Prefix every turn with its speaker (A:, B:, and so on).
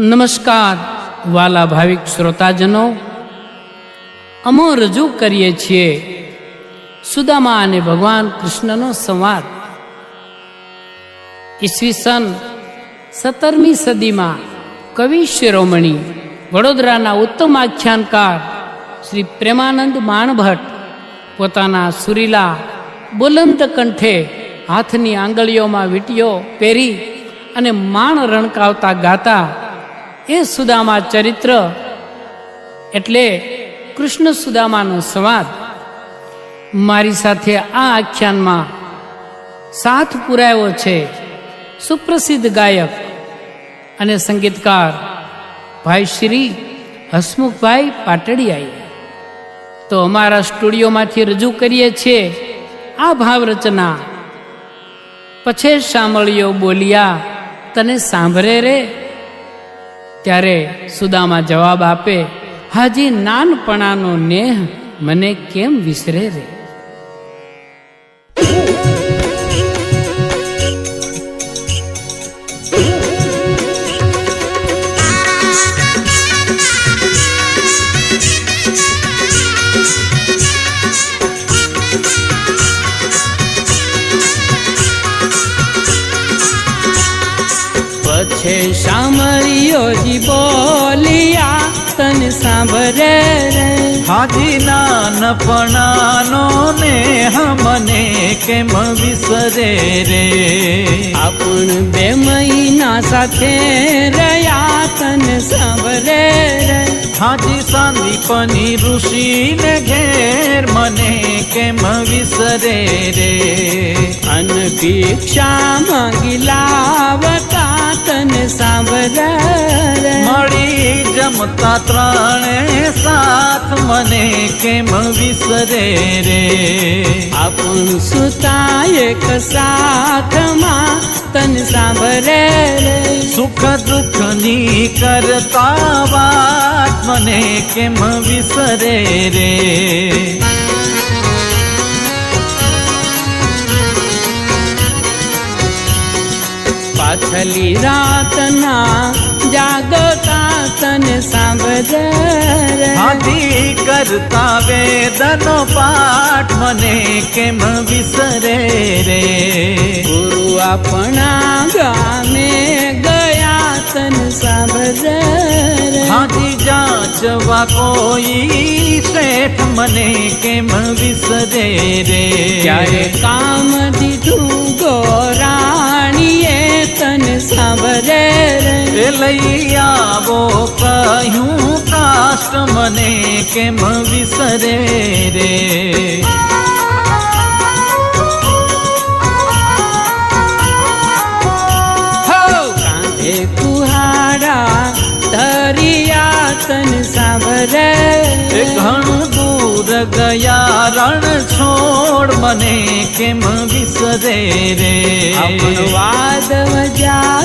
A: નમસ્કાર, વાલા ભાવિક શ્રોતાજનો. અમો રજૂ કરીએ છીએ સુદામા અને ભગવાન કૃષ્ણનો સંવાદ. ઈસવીસન સત્તરમી સદીમાં કવિ શિરોમણી વડોદરાના ઉત્તમ આખ્યાનકાર શ્રી પ્રેમાનંદ માણભટ્ટ પોતાના સુરીલા બુલંદ કંઠે હાથની આંગળીઓમાં વીંટીઓ પહેરી અને માણ રણકાવતા ગાતા એ સુદામા ચરિત્ર એટલે કૃષ્ણ સુદામાનો સંવાદ. મારી સાથે આ આખ્યાનમાં સાથ પુરાયો છે સુપ્રસિદ્ધ ગાયક અને સંગીતકાર ભાઈ શ્રી હસમુખભાઈ પાટડિયાએ. તો અમારા સ્ટુડિયોમાંથી રજૂ કરીએ છીએ આ ભાવરચના. પછે સાંભળ્યો બોલિયા, તને સાંભળે રે? ત્યારે સુદામા જવાબ આપે હાજી નાનપણાનો નેહ મને કેમ વિસરે રે? સાંભળ્યો જી બોલિયા તન સાંભરે રે.
B: હાજી નાનપણાનો ને હમને કેમ વિસરે રે?
A: આપણ બે મહિના સાથે રહ્યા તન સાંભરે રે.
B: હાજી સાંદીપની ઋષિને ઘેર મને કેમ વિસરે રે?
A: અન ભિક્ષા માંગી લાવતા
B: જમતા ત્રણે સાથ મને કેમ વિસરે રે?
A: આપણ સુતા એક સાથમાં, તન સાંભળે રે.
B: સુખ દુઃખની કરતા વાત મને કેમ વિસરે રે?
A: પાછલી રાતના તને સાંભળે
B: હાથી કરતા વેદનો પાઠ મને કેમ વિસરે રે?
A: ગુરુ આપણા ગામે ગયા તન સાંભળે
B: હાથી જાચવા કોઈ શેઠ મને કેમ વિસરે રે?
A: ક્યારે કામ દીધું ગોરાણીએ તન સાંભળે?
B: લઈ આવો કહ્યું કાષ્ટ મને કેમ વિસરે રે?
A: કુહાડા ધરિયા તને સાંભળે.
B: એ ઘણું દૂર ગયા રણ છોડ મને કેમ વિસરે રે?
A: વાદ મજા